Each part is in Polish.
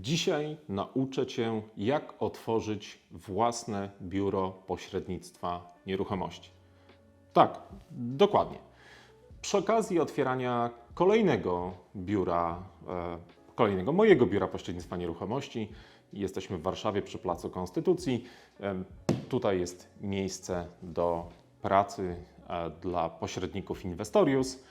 Dzisiaj nauczę Cię, jak otworzyć własne biuro pośrednictwa nieruchomości. Tak, dokładnie. Przy okazji otwierania kolejnego biura, e, kolejnego mojego biura pośrednictwa nieruchomości, jesteśmy w Warszawie przy Placu Konstytucji. Em, Tutaj jest miejsce do pracy e, dla pośredników Investorius.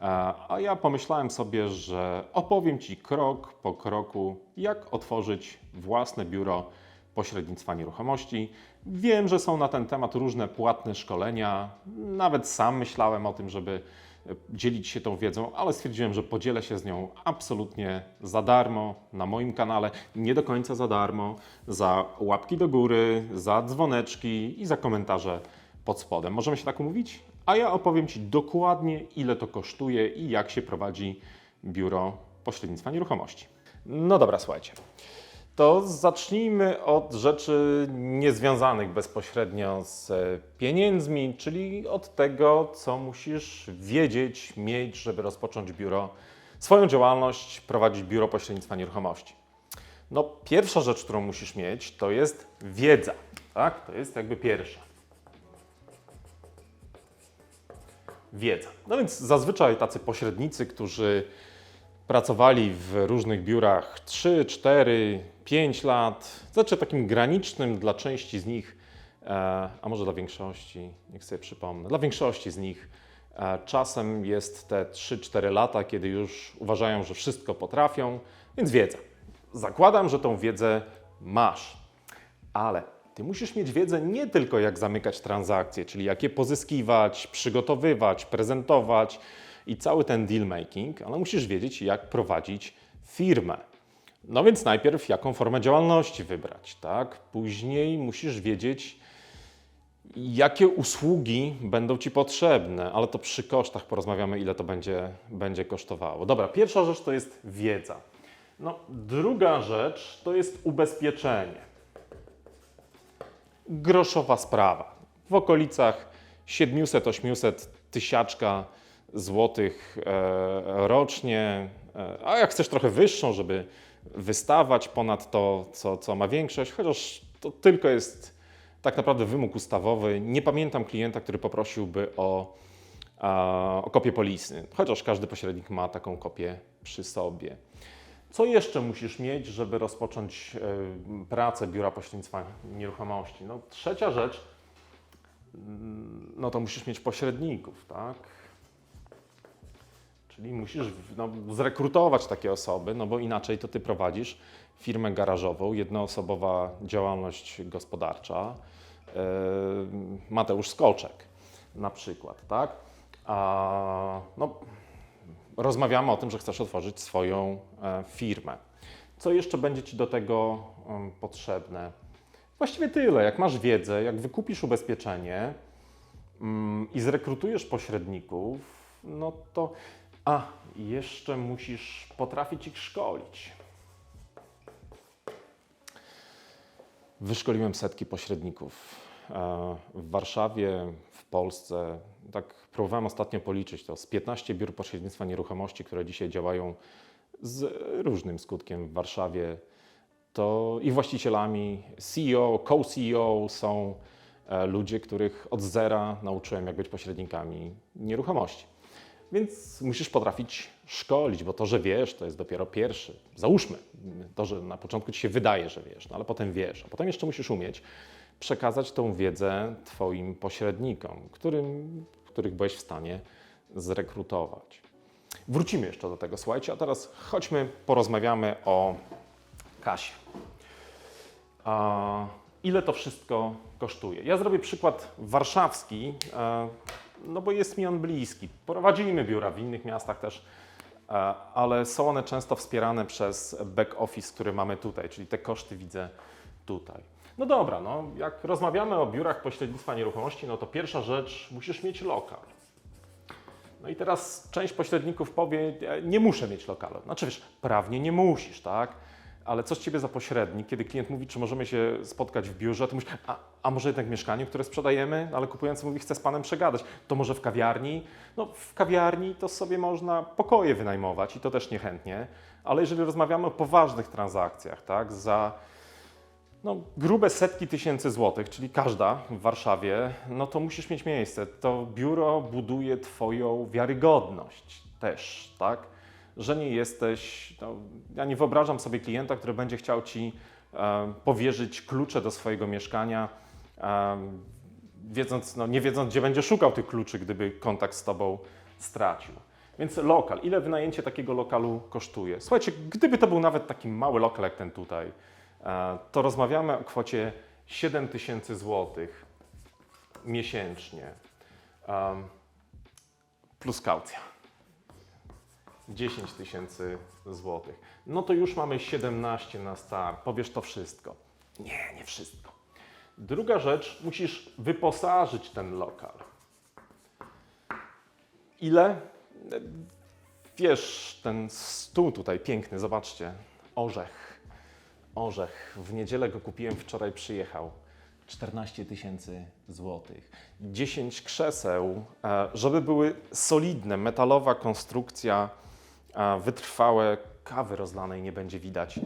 A ja pomyślałem sobie, że opowiem Ci krok po kroku, jak otworzyć własne biuro pośrednictwa nieruchomości. Wiem, że są na ten temat różne płatne szkolenia. Nawet sam myślałem o tym, żeby dzielić się tą wiedzą, ale stwierdziłem, że podzielę się z nią absolutnie za darmo na moim kanale. Nie do końca za darmo, za łapki do góry, za dzwoneczki i za komentarze pod spodem. Możemy się tak umówić? A ja opowiem Ci dokładnie, ile to kosztuje i jak się prowadzi biuro pośrednictwa nieruchomości. No dobra, słuchajcie. To zacznijmy od rzeczy niezwiązanych bezpośrednio z e, pieniędzmi, czyli od tego, co musisz wiedzieć, mieć, żeby rozpocząć biuro, swoją działalność, prowadzić biuro pośrednictwa nieruchomości. No, pierwsza rzecz, którą musisz mieć, to jest wiedza. Tak? To jest jakby pierwsza. Wiedza. No więc zazwyczaj tacy pośrednicy, którzy pracowali w różnych biurach 3, 4, 5 lat, znaczy takim granicznym dla części z nich, e, a może dla większości, niech sobie przypomnę, dla większości z nich e, czasem jest te 3-4 lata, kiedy już uważają, że wszystko potrafią, więc wiedza. Zakładam, że tą wiedzę masz, ale ty musisz mieć wiedzę nie tylko jak zamykać transakcje, czyli jak je pozyskiwać, przygotowywać, prezentować i cały ten deal making, ale musisz wiedzieć, jak prowadzić firmę. No więc najpierw jaką formę działalności wybrać, tak? Później musisz wiedzieć, jakie usługi będą Ci potrzebne, ale to przy kosztach porozmawiamy, ile to będzie, będzie kosztowało. Dobra, pierwsza rzecz to jest wiedza. No, druga rzecz to jest ubezpieczenie groszowa sprawa. W okolicach 700-800 tysiaczka złotych e, rocznie, e, a jak chcesz trochę wyższą, żeby wystawać ponad to, co, co ma większość, chociaż to tylko jest tak naprawdę wymóg ustawowy. Nie pamiętam klienta, który poprosiłby o, o kopię polisy, chociaż każdy pośrednik ma taką kopię przy sobie. Co jeszcze musisz mieć, żeby rozpocząć pracę biura pośrednictwa nieruchomości? No, trzecia rzecz, mm, no to musisz mieć pośredników, tak? Czyli musisz no, zrekrutować takie osoby, no bo inaczej to ty prowadzisz firmę garażową, jednoosobowa działalność gospodarcza. Mateusz Skolczek na przykład, tak? A, no, rozmawiamy o tym, że chcesz otworzyć swoją e, firmę. Co jeszcze będzie Ci do tego potrzebne? Właściwie tyle. Jak masz wiedzę, jak wykupisz ubezpieczenie mm, i zrekrutujesz pośredników, no to. A, jeszcze musisz potrafić ich szkolić. Wyszkoliłem setki pośredników w Warszawie, w Polsce. Tak próbowałem ostatnio policzyć to z 15 biur pośrednictwa nieruchomości, które dzisiaj działają z różnym skutkiem w Warszawie. To ich właścicielami, CEO, co-CEO są e, ludzie, których od zera nauczyłem, jak być pośrednikami nieruchomości. Więc musisz potrafić szkolić, bo to, że wiesz, to jest dopiero pierwszy. Załóżmy, to, że na początku ci się wydaje, że wiesz, no ale potem wiesz, a potem jeszcze musisz umieć przekazać tą wiedzę Twoim pośrednikom, którym, których byłeś w stanie zrekrutować. Wrócimy jeszcze do tego, słuchajcie, a teraz chodźmy, porozmawiamy o kasie. A, ile to wszystko kosztuje? Ja zrobię przykład warszawski, e, no bo jest mi on bliski. Prowadzimy biura w innych miastach też, e, ale są one często wspierane przez back office, który mamy tutaj, czyli te koszty widzę tutaj. No dobra, no jak rozmawiamy o biurach pośrednictwa nieruchomości, no to pierwsza rzecz, musisz mieć lokal. No i teraz część pośredników powie, "Ja nie muszę mieć lokalu. Znaczy wiesz, prawnie nie musisz, tak? Ale co z Ciebie za pośrednik, kiedy klient mówi, czy możemy się spotkać w biurze, to mówisz, a, a może jednak w mieszkaniu, które sprzedajemy, ale kupujący mówi, chcę z Panem przegadać, to może w kawiarni? No w kawiarni to sobie można pokoje wynajmować i to też niechętnie, Ale jeżeli rozmawiamy o poważnych transakcjach, tak, za no, grube setki tysięcy złotych, czyli każda w Warszawie, no to musisz mieć miejsce. To biuro buduje Twoją wiarygodność też, tak? Że nie jesteś. No, ja nie wyobrażam sobie klienta, który będzie chciał Ci e, powierzyć klucze do swojego mieszkania, e, wiedząc, no, nie wiedząc, gdzie będzie szukał tych kluczy, gdyby kontakt z Tobą stracił. Więc lokal. Ile wynajęcie takiego lokalu kosztuje? Słuchajcie, gdyby to był nawet taki mały lokal jak ten tutaj, to rozmawiamy o kwocie 7 tysięcy złotych miesięcznie em, plus kaucja. 10 tysięcy złotych. No to już mamy 17 na start. Powiesz to wszystko. Nie, nie wszystko. Druga rzecz, musisz wyposażyć ten lokal. Ile? Wiesz, ten stół tutaj piękny, zobaczcie. Orzech. Orzech. W niedzielę go kupiłem, wczoraj przyjechał. 14 tysięcy złotych. 10 krzeseł, e, żeby były solidne, metalowa konstrukcja, e, wytrwałe, kawy rozlanej nie będzie widać.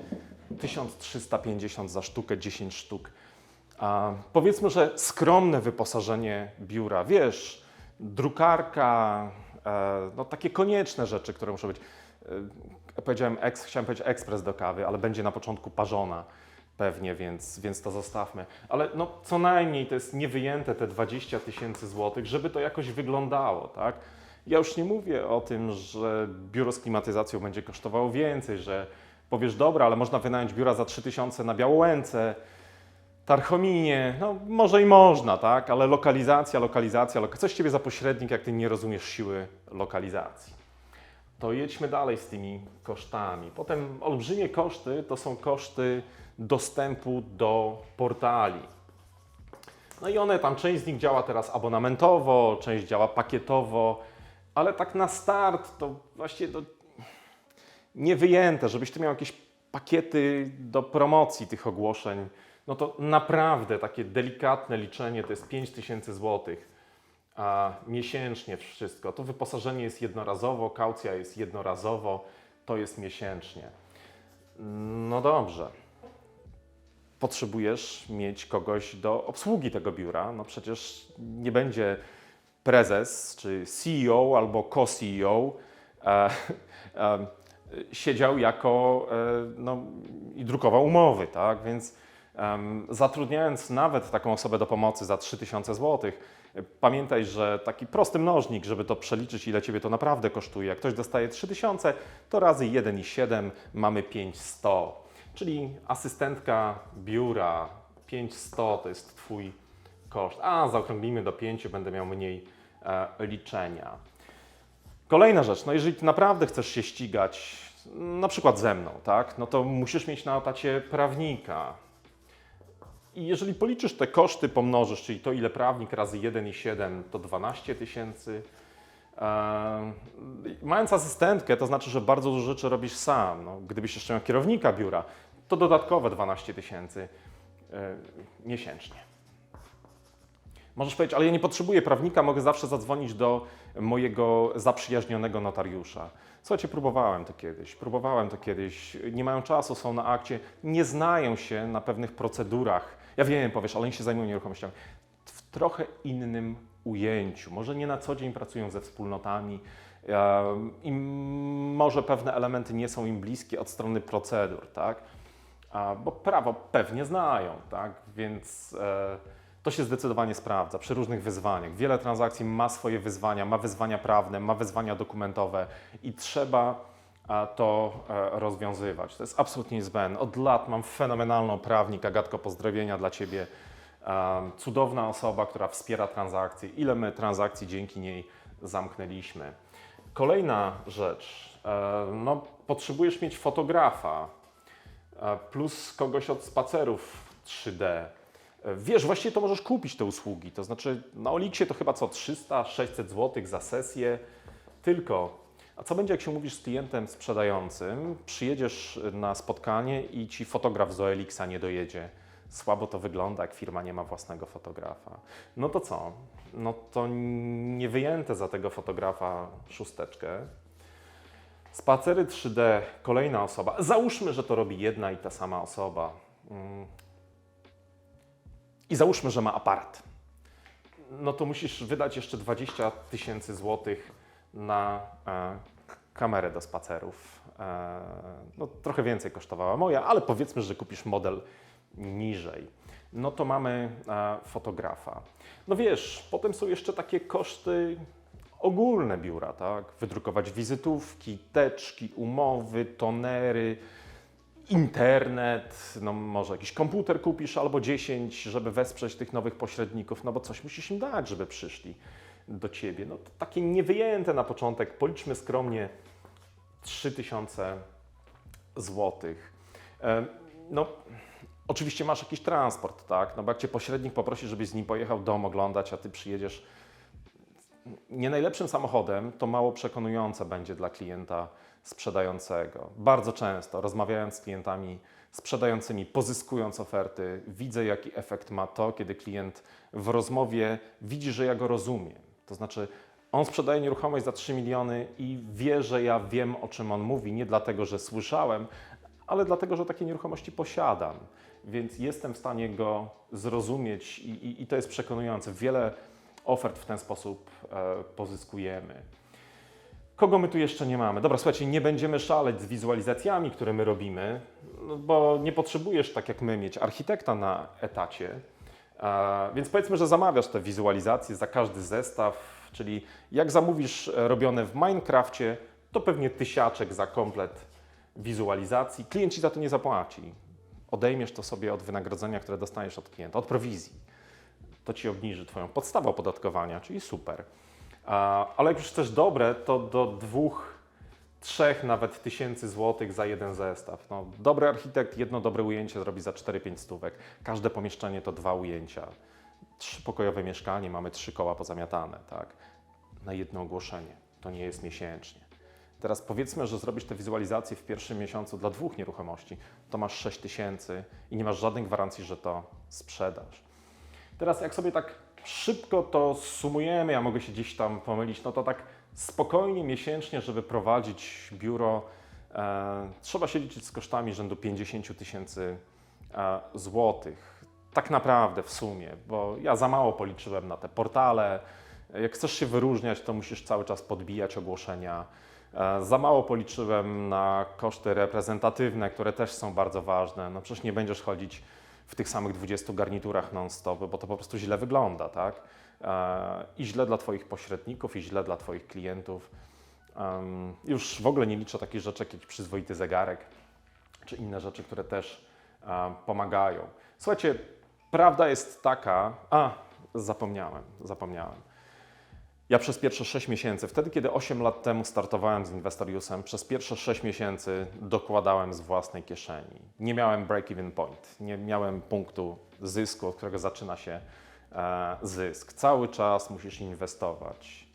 1350 za sztukę, 10 sztuk. A powiedzmy, że skromne wyposażenie biura, wiesz, drukarka, e, no takie konieczne rzeczy, które muszą być. Powiedziałem, eks, chciałem powiedzieć ekspres do kawy, ale będzie na początku parzona pewnie, więc, więc to zostawmy. Ale no, co najmniej to jest niewyjęte te 20 tysięcy złotych, żeby to jakoś wyglądało, tak? Ja już nie mówię o tym, że biuro z klimatyzacją będzie kosztowało więcej, że powiesz, dobra, ale można wynająć biura za 3000 na Białołęce, Tarchominie, no może i można, tak, ale lokalizacja, lokalizacja, loka... coś Ciebie za pośrednik, jak Ty nie rozumiesz siły lokalizacji. To jedźmy dalej z tymi kosztami. Potem olbrzymie koszty to są koszty dostępu do portali. No i one tam, część z nich działa teraz abonamentowo, część działa pakietowo, ale tak na start to właściwie to nie wyjęte, żebyś ty miał jakieś pakiety do promocji tych ogłoszeń, no to naprawdę takie delikatne liczenie to jest 5000 zł a miesięcznie wszystko. To wyposażenie jest jednorazowo, kaucja jest jednorazowo, to jest miesięcznie. No dobrze. Potrzebujesz mieć kogoś do obsługi tego biura. No przecież nie będzie prezes czy CEO albo co-CEO e, e, siedział jako e, no, i drukował umowy, tak? Więc zatrudniając nawet taką osobę do pomocy za 3000 zł, pamiętaj, że taki prosty mnożnik, żeby to przeliczyć, ile Ciebie to naprawdę kosztuje. Jak ktoś dostaje 3000, to razy 1,7 mamy 500. Czyli asystentka biura 500 to jest Twój koszt. A zaokrąglimy do 5, będę miał mniej e, liczenia. Kolejna rzecz, no jeżeli naprawdę chcesz się ścigać, na przykład ze mną, tak, no to musisz mieć na etacie prawnika. I jeżeli policzysz te koszty, pomnożysz, czyli to ile prawnik razy 1,7 to 12 tysięcy. Eee, mając asystentkę, to znaczy, że bardzo dużo rzeczy robisz sam. No, gdybyś jeszcze miał kierownika biura, to dodatkowe 12 tysięcy e, miesięcznie. Możesz powiedzieć, ale ja nie potrzebuję prawnika, mogę zawsze zadzwonić do mojego zaprzyjaźnionego notariusza. Słuchajcie, próbowałem to kiedyś, próbowałem to kiedyś, nie mają czasu, są na akcie, nie znają się na pewnych procedurach. Ja wiem, powiesz, ale oni się zajmują nieruchomościami. W trochę innym ujęciu. Może nie na co dzień pracują ze wspólnotami i może pewne elementy nie są im bliskie od strony procedur, tak? Bo prawo pewnie znają, tak? Więc e, to się zdecydowanie sprawdza przy różnych wyzwaniach. Wiele transakcji ma swoje wyzwania, ma wyzwania prawne, ma wyzwania dokumentowe i trzeba to e, rozwiązywać. To jest absolutnie niezbędne. Od lat mam fenomenalną prawnik, Agatko, pozdrowienia dla Ciebie. Em, Cudowna osoba, która wspiera transakcje. Ile my transakcji dzięki niej zamknęliśmy. Kolejna rzecz. e, No, potrzebujesz mieć fotografa e, plus kogoś od spacerów 3D. E, Wiesz, właściwie to możesz kupić te usługi. To znaczy na Oliksie to chyba co 300-600 zł za sesję tylko. A co będzie, jak się mówisz z klientem sprzedającym, przyjedziesz na spotkanie i ci fotograf z OLX nie dojedzie? Słabo to wygląda, jak firma nie ma własnego fotografa. No to co? No to nie wyjęte za tego fotografa szósteczkę, Spacery 3D, kolejna osoba. Załóżmy, że to robi jedna i ta sama osoba. Mm. I załóżmy, że ma aparat. No to musisz wydać jeszcze 20 tysięcy złotych na e, kamerę do spacerów. E, no trochę więcej kosztowała moja, ale powiedzmy, że kupisz model niżej. No to mamy e, fotografa. No wiesz, potem są jeszcze takie koszty ogólne biura, tak? Wydrukować wizytówki, teczki, umowy, tonery, internet, no może jakiś komputer kupisz albo 10, żeby wesprzeć tych nowych pośredników, no bo coś musisz im dać, żeby przyszli do ciebie. No to takie niewyjęte na początek, policzmy skromnie 3000 złotych. Em, No, oczywiście masz jakiś transport, tak? No bo jak cię pośrednik poprosi, żebyś z nim pojechał dom oglądać, a ty przyjedziesz nie najlepszym samochodem, to mało przekonujące będzie dla klienta sprzedającego. Bardzo często rozmawiając z klientami sprzedającymi, pozyskując oferty, widzę jaki efekt ma to, kiedy klient w rozmowie widzi, że ja go rozumiem. To znaczy, on sprzedaje nieruchomość za 3 miliony i wie, że ja wiem, o czym on mówi, nie dlatego, że słyszałem, ale dlatego, że takie nieruchomości posiadam. Więc jestem w stanie go zrozumieć i, i, i to jest przekonujące. Wiele ofert w ten sposób e, pozyskujemy. Kogo my tu jeszcze nie mamy? Dobra, słuchajcie, nie będziemy szaleć z wizualizacjami, które my robimy, no bo nie potrzebujesz, tak jak my, mieć architekta na etacie. E, Więc powiedzmy, że zamawiasz te wizualizacje za każdy zestaw, czyli jak zamówisz e, robione w Minecrafcie, to pewnie tysiaczek za komplet wizualizacji. Klient ci za to nie zapłaci. Odejmiesz to sobie od wynagrodzenia, które dostaniesz od klienta, od prowizji to ci obniży Twoją podstawę opodatkowania, czyli super. A, Ale jak już chcesz dobre, to do dwóch, trzech nawet tysięcy złotych za jeden zestaw. No, dobry architekt jedno dobre ujęcie zrobi za 4-5 stówek. Każde pomieszczenie to dwa ujęcia. Trzypokojowe mieszkanie, mamy trzy koła pozamiatane, tak? Na jedno ogłoszenie. To nie jest miesięcznie. Teraz powiedzmy, że zrobisz te wizualizacje w pierwszym miesiącu dla dwóch nieruchomości, to masz 6 tysięcy i nie masz żadnej gwarancji, że to sprzedasz. Teraz jak sobie tak szybko to sumujemy, ja mogę się gdzieś tam pomylić, no to tak spokojnie miesięcznie, żeby prowadzić biuro, e, trzeba się liczyć z kosztami rzędu 50 000 tysięcy e, złotych. Tak naprawdę w sumie, bo ja za mało policzyłem na te portale. Jak chcesz się wyróżniać, to musisz cały czas podbijać ogłoszenia. E, Za mało policzyłem na koszty reprezentatywne, które też są bardzo ważne. No przecież nie będziesz chodzić w tych samych 20 garniturach non-stop, bo to po prostu źle wygląda, tak? E, I źle dla Twoich pośredników, i źle dla Twoich klientów. Już w ogóle nie liczę takich rzeczy jak jakiś przyzwoity zegarek, czy inne rzeczy, które też e, pomagają. Słuchajcie, prawda jest taka... A, zapomniałem, zapomniałem. Ja przez pierwsze 6 miesięcy, wtedy kiedy 8 lat temu startowałem z Investoriusem, przez pierwsze 6 miesięcy dokładałem z własnej kieszeni. Nie miałem break-even point, nie miałem punktu zysku, od którego zaczyna się zysk. Cały czas musisz inwestować.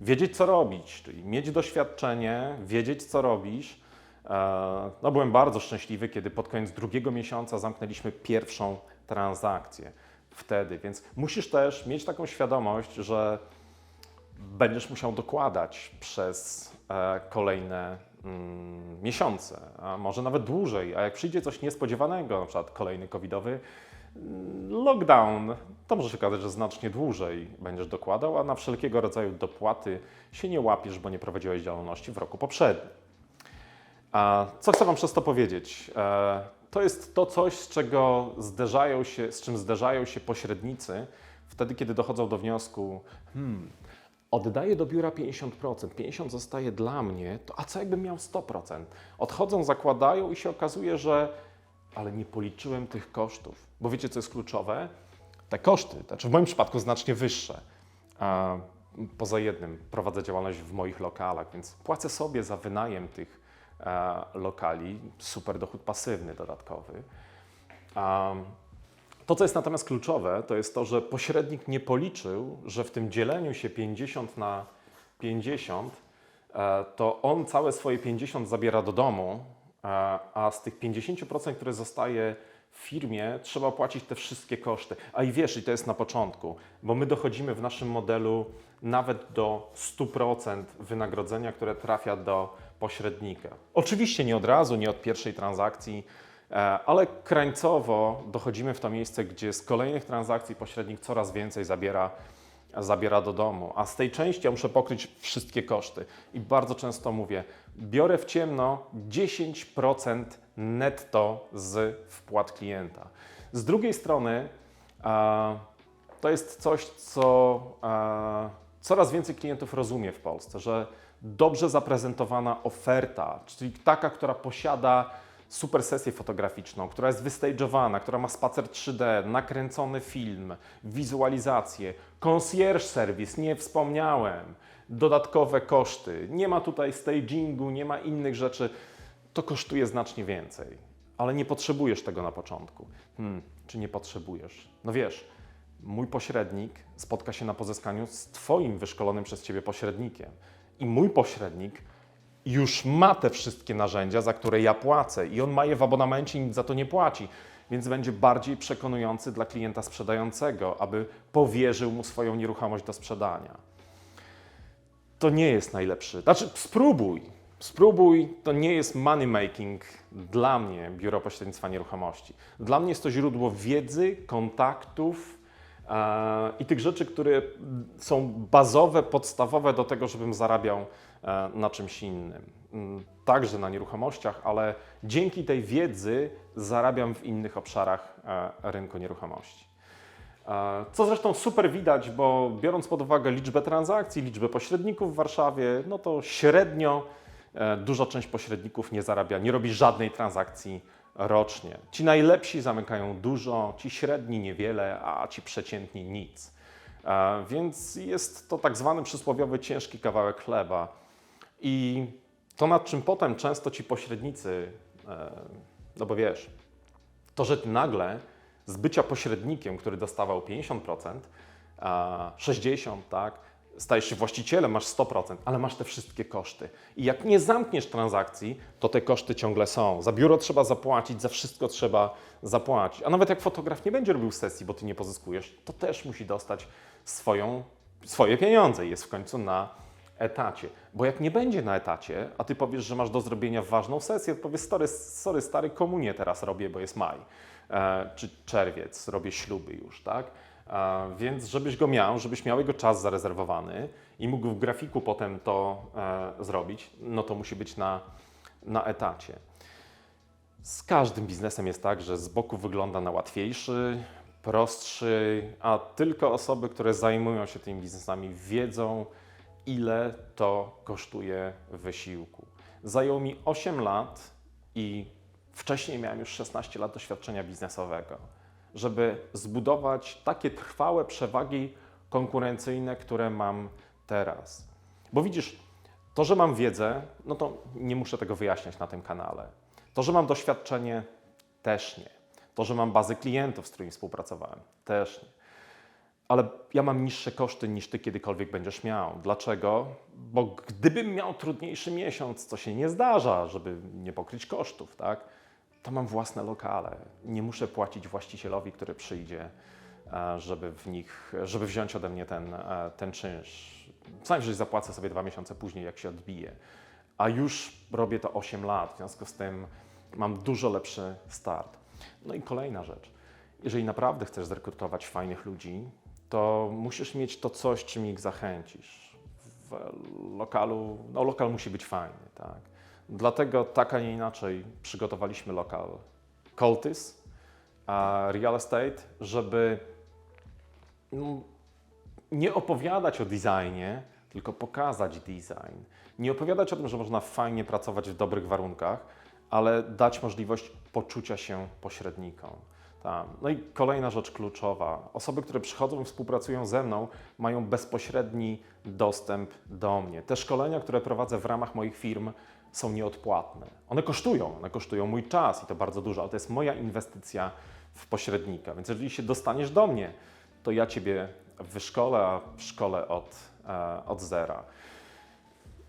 Wiedzieć, co robić, czyli mieć doświadczenie, wiedzieć, co robisz. E, no, byłem bardzo szczęśliwy, kiedy pod koniec drugiego miesiąca zamknęliśmy pierwszą transakcję. Wtedy, więc musisz też mieć taką świadomość, że będziesz musiał dokładać przez e, kolejne mm, miesiące, a może nawet dłużej. A jak przyjdzie coś niespodziewanego, na przykład kolejny covidowy lockdown, to może się okazać, że znacznie dłużej będziesz dokładał, a na wszelkiego rodzaju dopłaty się nie łapiesz, bo nie prowadziłeś działalności w roku poprzednim. A co chcę Wam przez to powiedzieć? E, To jest to coś, z czego zderzają się, z czym zderzają się pośrednicy wtedy, kiedy dochodzą do wniosku, hmm, oddaję do biura 50%, 50% zostaje dla mnie, to a co jakbym miał 100%? Odchodzą, zakładają i się okazuje, że ale nie policzyłem tych kosztów. Bo wiecie, co jest kluczowe? Te koszty, znaczy w moim przypadku znacznie wyższe. A poza jednym, prowadzę działalność w moich lokalach, więc płacę sobie za wynajem tych e, lokali, super dochód pasywny dodatkowy. To, co jest natomiast kluczowe, to jest to, że pośrednik nie policzył, że w tym dzieleniu się 50 na 50, e, to on całe swoje 50 zabiera do domu, a z tych 50%, które zostaje w firmie, trzeba płacić te wszystkie koszty. A i wiesz, i to jest na początku, bo my dochodzimy w naszym modelu nawet do 100% wynagrodzenia, które trafia do pośrednika. Oczywiście nie od razu, nie od pierwszej transakcji, e, ale krańcowo dochodzimy w to miejsce, gdzie z kolejnych transakcji pośrednik coraz więcej zabiera, zabiera do domu, a z tej części ja muszę pokryć wszystkie koszty. I bardzo często mówię, biorę w ciemno 10% netto z wpłat klienta. Z drugiej strony, to jest coś, co coraz więcej klientów rozumie w Polsce, że dobrze zaprezentowana oferta, czyli taka, która posiada super sesję fotograficzną, która jest wystage'owana, która ma spacer 3D, nakręcony film, wizualizację, concierge service, nie wspomniałem, dodatkowe koszty, nie ma tutaj stagingu, nie ma innych rzeczy, to kosztuje znacznie więcej. Ale nie potrzebujesz tego na początku. Hmm, czy nie potrzebujesz? No wiesz, mój pośrednik spotka się na pozyskaniu z Twoim wyszkolonym przez Ciebie pośrednikiem. I mój pośrednik już ma te wszystkie narzędzia, za które ja płacę, i on ma je w abonamencie i nic za to nie płaci. Więc będzie bardziej przekonujący dla klienta sprzedającego, aby powierzył mu swoją nieruchomość do sprzedania. To nie jest najlepszy. Znaczy, spróbuj. Spróbuj, to nie jest money making dla mnie biuro pośrednictwa nieruchomości. Dla mnie jest to źródło wiedzy, kontaktów, e, i tych rzeczy, które są bazowe, podstawowe do tego, żebym zarabiał na czymś innym. Mm, Także na nieruchomościach, ale dzięki tej wiedzy zarabiam w innych obszarach e, rynku nieruchomości. E, Co zresztą super widać, bo biorąc pod uwagę liczbę transakcji, liczbę pośredników w Warszawie, no to średnio e, duża część pośredników nie zarabia, nie robi żadnej transakcji rocznie. Ci najlepsi zamykają dużo, ci średni niewiele, a ci przeciętni nic. E, Więc jest to tak zwany przysłowiowy ciężki kawałek chleba. I to, nad czym potem często ci pośrednicy, e, no bo wiesz, to, że ty nagle z bycia pośrednikiem, który dostawał 50%, a 60%, tak, stajesz się właścicielem, masz 100%, ale masz te wszystkie koszty. I jak nie zamkniesz transakcji, to te koszty ciągle są. Za biuro trzeba zapłacić, za wszystko trzeba zapłacić. A nawet jak fotograf nie będzie robił sesji, bo ty nie pozyskujesz, to też musi dostać swoją, swoje pieniądze i jest w końcu na etacie. Bo jak nie będzie na etacie, a ty powiesz, że masz do zrobienia ważną sesję, to powiesz, sorry, sorry stary, komunię teraz robię, bo jest maj, e, czy czerwiec, robię śluby już, tak? E, więc żebyś go miał, żebyś miał jego czas zarezerwowany i mógł w grafiku potem to e, zrobić, no to musi być na, na etacie. Z każdym biznesem jest tak, że z boku wygląda na łatwiejszy, prostszy, a tylko osoby, które zajmują się tymi biznesami, wiedzą, ile to kosztuje wysiłku. Zajęło mi 8 lat i wcześniej miałem już 16 lat doświadczenia biznesowego, żeby zbudować takie trwałe przewagi konkurencyjne, które mam teraz. Bo widzisz, to, że mam wiedzę, no to nie muszę tego wyjaśniać na tym kanale. To, że mam doświadczenie, też nie. To, że mam bazy klientów, z którymi współpracowałem, też nie. Ale ja mam niższe koszty niż ty kiedykolwiek będziesz miał. Dlaczego? Bo gdybym miał trudniejszy miesiąc, co się nie zdarza, żeby nie pokryć kosztów, tak? To mam własne lokale. Nie muszę płacić właścicielowi, który przyjdzie, e, żeby w nich, żeby wziąć ode mnie ten, e, ten czynsz. Sam, że zapłacę sobie dwa miesiące później, jak się odbije. A już robię to 8 lat, w związku z tym mam dużo lepszy start. No i kolejna rzecz. Jeżeli naprawdę chcesz zrekrutować fajnych ludzi, to musisz mieć to coś, czym ich zachęcisz. W lokalu, no lokal musi być fajny, tak. Dlatego tak, a nie inaczej przygotowaliśmy lokal Coltis, a Real Estate, żeby no, nie opowiadać o designie, tylko pokazać design. Nie opowiadać o tym, że można fajnie pracować w dobrych warunkach, ale dać możliwość poczucia się pośrednikom. No i kolejna rzecz kluczowa. Osoby, które przychodzą i współpracują ze mną, mają bezpośredni dostęp do mnie. Te szkolenia, które prowadzę w ramach moich firm, są nieodpłatne. One kosztują, one kosztują mój czas i to bardzo dużo, ale to jest moja inwestycja w pośrednika. Więc jeżeli się dostaniesz do mnie, to ja Ciebie wyszkolę, a szkolę od, e, od zera.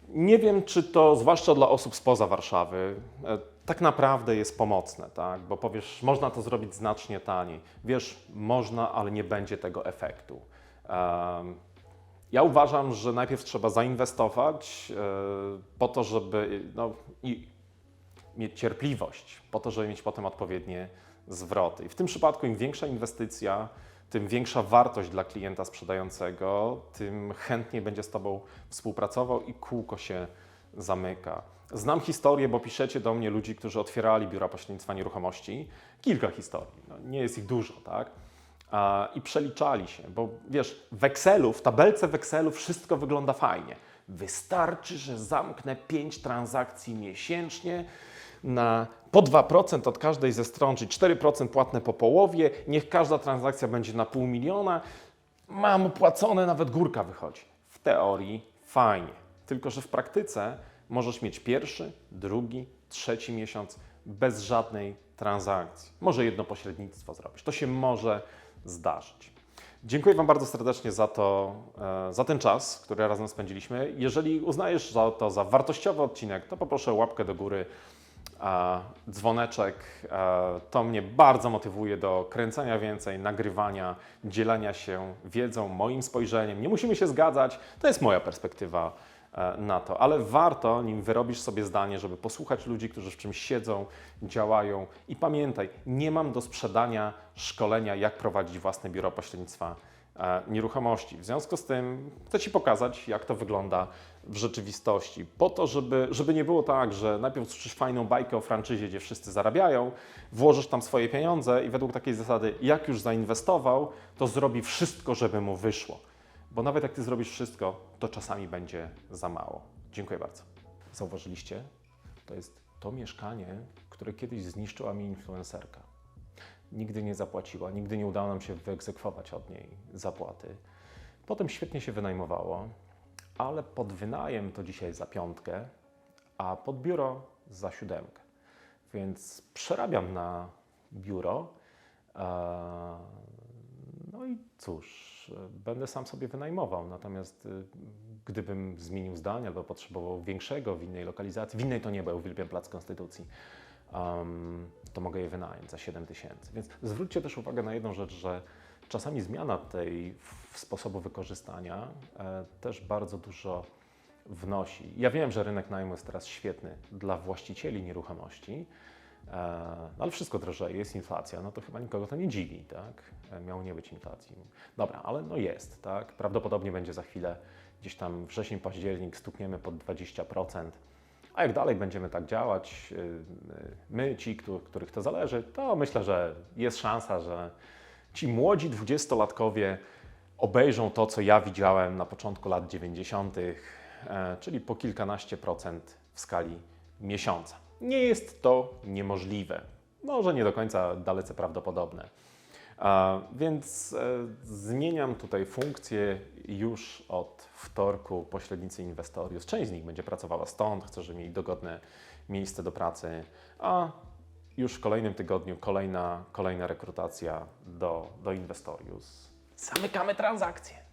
Nie wiem, czy to, zwłaszcza dla osób spoza Warszawy, e, tak naprawdę jest pomocne, tak? Bo powiesz, można to zrobić znacznie taniej. Wiesz, można, ale nie będzie tego efektu. Ja uważam, że najpierw trzeba zainwestować e, po to, żeby no, i mieć cierpliwość, po to, żeby mieć potem odpowiednie zwroty. I w tym przypadku im większa inwestycja, tym większa wartość dla klienta sprzedającego, tym chętniej będzie z Tobą współpracował i kółko się zamyka. Znam historię, bo piszecie do mnie ludzi, którzy otwierali biura pośrednictwa nieruchomości. Kilka historii, no, nie jest ich dużo, tak? I przeliczali się, bo wiesz, w Excelu, w tabelce w Excelu wszystko wygląda fajnie. Wystarczy, że zamknę 5 transakcji miesięcznie na po 2% od każdej ze stron, czyli 4% płatne po połowie, niech każda transakcja będzie na pół miliona, mam opłacone, nawet górka wychodzi. W teorii fajnie, tylko że w praktyce możesz mieć pierwszy, drugi, trzeci miesiąc bez żadnej transakcji. Może jedno pośrednictwo zrobić. To się może zdarzyć. Dziękuję Wam bardzo serdecznie za, to, e, za ten czas, który razem spędziliśmy. Jeżeli uznajesz za to za wartościowy odcinek, to poproszę łapkę do góry, dzwoneczek. E, To mnie bardzo motywuje do kręcenia więcej, nagrywania, dzielenia się wiedzą, moim spojrzeniem. Nie musimy się zgadzać, to jest moja perspektywa na to, ale warto, nim wyrobisz sobie zdanie, żeby posłuchać ludzi, którzy w czymś siedzą, działają i pamiętaj, nie mam do sprzedania szkolenia, jak prowadzić własne biuro pośrednictwa e, nieruchomości. W związku z tym chcę Ci pokazać, jak to wygląda w rzeczywistości. Po to, żeby, żeby nie było tak, że najpierw słyszysz fajną bajkę o franczyzie, gdzie wszyscy zarabiają, włożysz tam swoje pieniądze i według takiej zasady, jak już zainwestował, to zrobi wszystko, żeby mu wyszło. Bo nawet jak Ty zrobisz wszystko, to czasami będzie za mało. Dziękuję bardzo. Zauważyliście? To jest to mieszkanie, które kiedyś zniszczyła mi influencerka nigdy nie zapłaciła, nigdy nie udało nam się wyegzekwować od niej zapłaty. Potem świetnie się wynajmowało, ale pod wynajem to dzisiaj za piątkę, a pod biuro za siódemkę. Więc przerabiam na biuro. No i cóż, będę sam sobie wynajmował. Natomiast y, gdybym zmienił zdanie albo potrzebował większego w innej lokalizacji, w innej to nie, bo ja uwielbiam Plac Konstytucji, um, to mogę je wynająć za 7 tysięcy. Więc zwróćcie też uwagę na jedną rzecz, że czasami zmiana tej sposobu wykorzystania e, też bardzo dużo wnosi. Ja wiem, że rynek najmu jest teraz świetny dla właścicieli nieruchomości, no ale wszystko drożeje, jest inflacja, no to chyba nikogo to nie dziwi, tak? E, Miało nie być inflacji. Dobra, ale no jest, tak? Prawdopodobnie będzie za chwilę gdzieś tam wrzesień, październik stukniemy pod 20%. A jak dalej będziemy tak działać, y, y, my, ci, któ- których to zależy, to myślę, że jest szansa, że ci młodzi dwudziestolatkowie obejrzą to, co ja widziałem na początku lat 90., e, czyli po kilkanaście procent w skali miesiąca. Nie jest to niemożliwe, może nie do końca dalece prawdopodobne. A, Więc e, zmieniam tutaj funkcję już od wtorku pośrednicy Inwestorius. Część z nich będzie pracowała stąd, chcę, żeby mieli dogodne miejsce do pracy, a już w kolejnym tygodniu kolejna, kolejna rekrutacja do, do Inwestorius. Zamykamy transakcję.